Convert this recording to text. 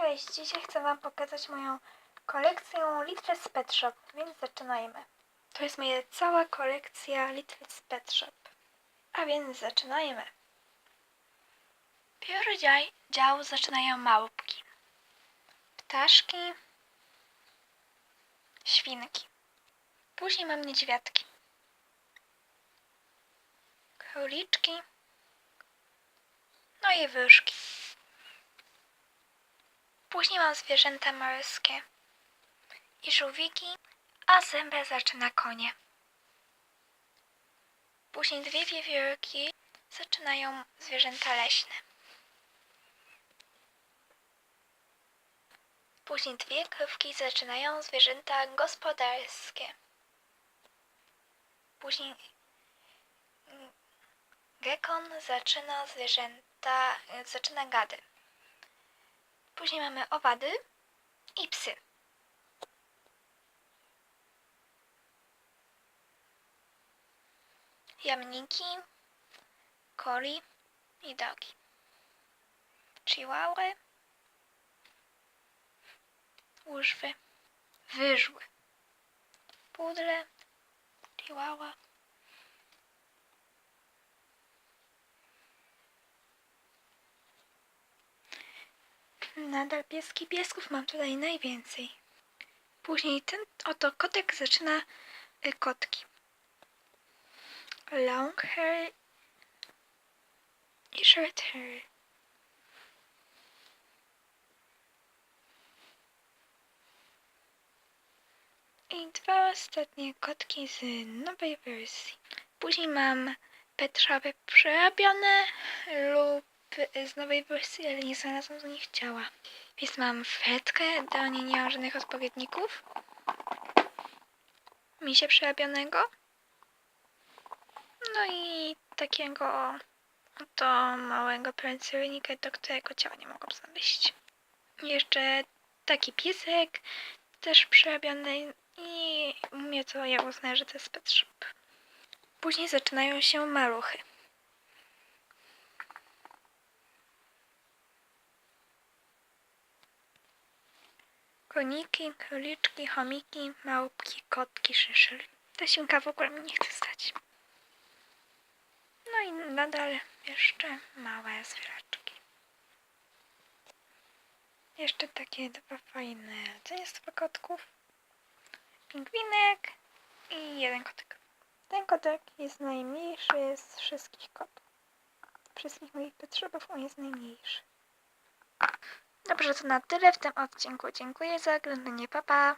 Cześć, dzisiaj chcę Wam pokazać moją kolekcję Litwis Pet Shop, więc zaczynajmy. To jest moja cała kolekcja Litwis Pet Shop. A więc zaczynajmy. Pierwszy dział, dział zaczynają małpki. Ptaszki. Świnki. Później mam niedźwiadki. Króliczki. No i wyżki. Później mam zwierzęta morskie i żółwiki, a zębę zaczyna konie. Później dwie wiewiórki zaczynają zwierzęta leśne. Później dwie krówki zaczynają zwierzęta gospodarskie. Później gekon zaczyna zwierzęta, zaczyna gady. Później mamy owady i psy. Jamniki, koli i dogi. Chihuahuy, łużwy, wyżły, pudle, chihuahua, Nadal pieski piesków mam tutaj najwięcej. Później ten oto kotek zaczyna y, kotki. Long hair i short hair. I dwa ostatnie kotki z nowej wersji. Później mam petrzowe przerabione lub z nowej wersji, ale nie znalazłam z nich ciała. Więc mam fretkę, do niej nie mam żadnych odpowiedników. Misia przerabionego. No i takiego oto małego pędzelnika, do którego ciała nie mogłam znaleźć. Jeszcze taki piesek, też przerabiony i mnie to ja uznaję, że to jest pet shop. Później zaczynają się maluchy. Koniki, króliczki, chomiki, małpki, kotki, szyszyl. Ta świnka w ogóle mi nie chce stać. No i nadal jeszcze małe zwierzaczki. Jeszcze takie dwa fajne rodzeństwa kotków. Pingwinek i jeden kotek. Ten kotek jest najmniejszy z wszystkich kotów. Wszystkich moich petrzebów on jest najmniejszy. Dobrze, to na tyle w tym odcinku. Dziękuję za oglądanie. Pa, pa!